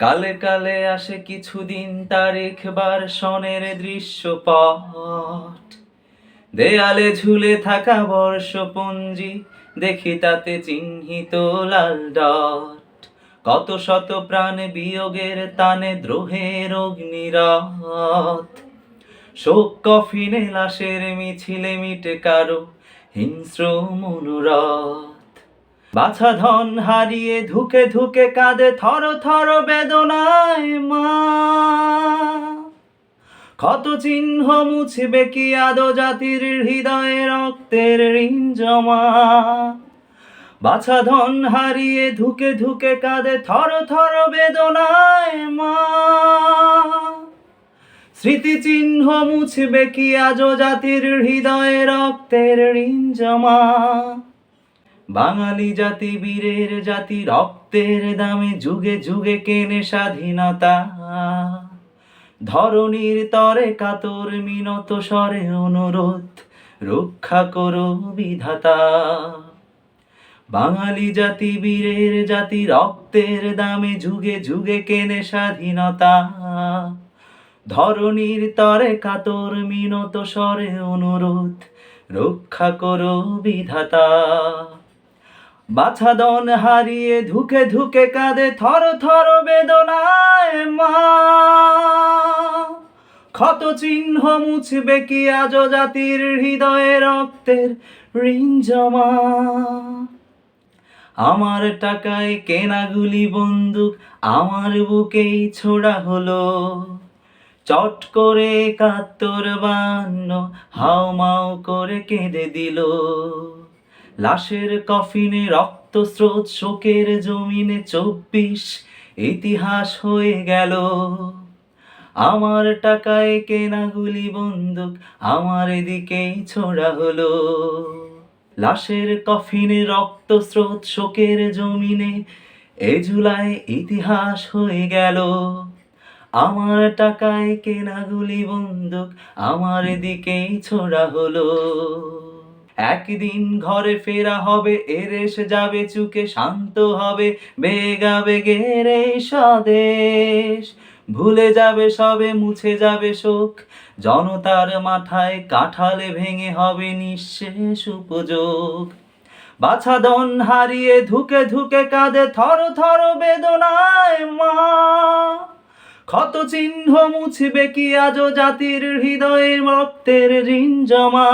কালে কালে আসে কিছুদিন তারিখ বার সনের দৃশ্যপট। দেয়ালে ঝুলে থাকা বর্ষপঞ্জি, দেখি তাতে চিহ্নিত লাল ডট। কত শত প্রাণ বিয়োগের তানে দ্রোহের অগ্নিরথ শোক কফিনে লাশের মিছিলে মিটে কারও হিংস্র মনোরথ বাছা ধন হারিয়ে ধুকে ধুকে কাঁদে থর থর বেদনায় মা। ক্ষত চিহ্ন মুছবে কি আদো জাতির হৃদয়ে রক্তের ঋণ জমা? বাছা ধন হারিয়ে ধুকে ধুকে কাঁদে থর থর বেদনায় মা। স্মৃতি চিহ্ন মুছবে কি আজো জাতির হৃদয়ে রক্তের ঋণ জমা? বাঙালি জাতি বীরের জাতি, রক্তের দামে যুগে যুগে কেনে স্বাধীনতা। ধরণীর তরে কাতর মিনত স্বরে অনুরোধ, রক্ষা করো বিধাতা। বাঙালি জাতি বীরের জাতি, রক্তের দামে যুগে যুগে কেনে স্বাধীনতা। ধরণীর তরে কাতর মিনত স্বরে অনুরোধ, রক্ষা করো বিধাতা। বাছাদন হারিয়ে ধুকে ধুকে কাঁদে থর থর বেদনায় মা। ক্ষত চিহ্ন মুছবে কি আজ জাতির হৃদয়ে রক্তের ঋণ জমা? আমার টাকায় কেনাগুলি বন্দুক, আমার বুকেই ছোড়া হলো। চট করে কাত্তর বান্ন হাও মাও করে কেঁদে দিল। লাশের কফিনে রক্ত স্রোত শোকের জমিনে চব্বিশ, ইতিহাস হয়ে গেল। আমার টাকায় কেনা গুলি বন্দুক, আমার দিকেই ছোড়া হলো। লাশের কফিনে রক্ত স্রোত শোকের জমিনে এ জুলাই ইতিহাস হয়ে গেল। আমার টাকায় কেনা গুলি বন্দুক, আমার দিকেই ছোড়া হলো। একদিন ঘরে ফেরা হবে এরেস যাবে, চুকে শান্ত হবে, বেগা বেগের এই স্বদেশ। ভুলে যাবে সবে, মুছে যাবে শোক, জনতার মাথায় কাঠালে ভেঙে হবে নিঃশেষ উপযোগ। বাছাদন হারিয়ে ধুকে ধুকে কাঁদে থর থর বেদনায় মা। ক্ষত চিহ্ন মুছবে কি আজও জাতির হৃদয়ের রক্তের ঋণ জমা?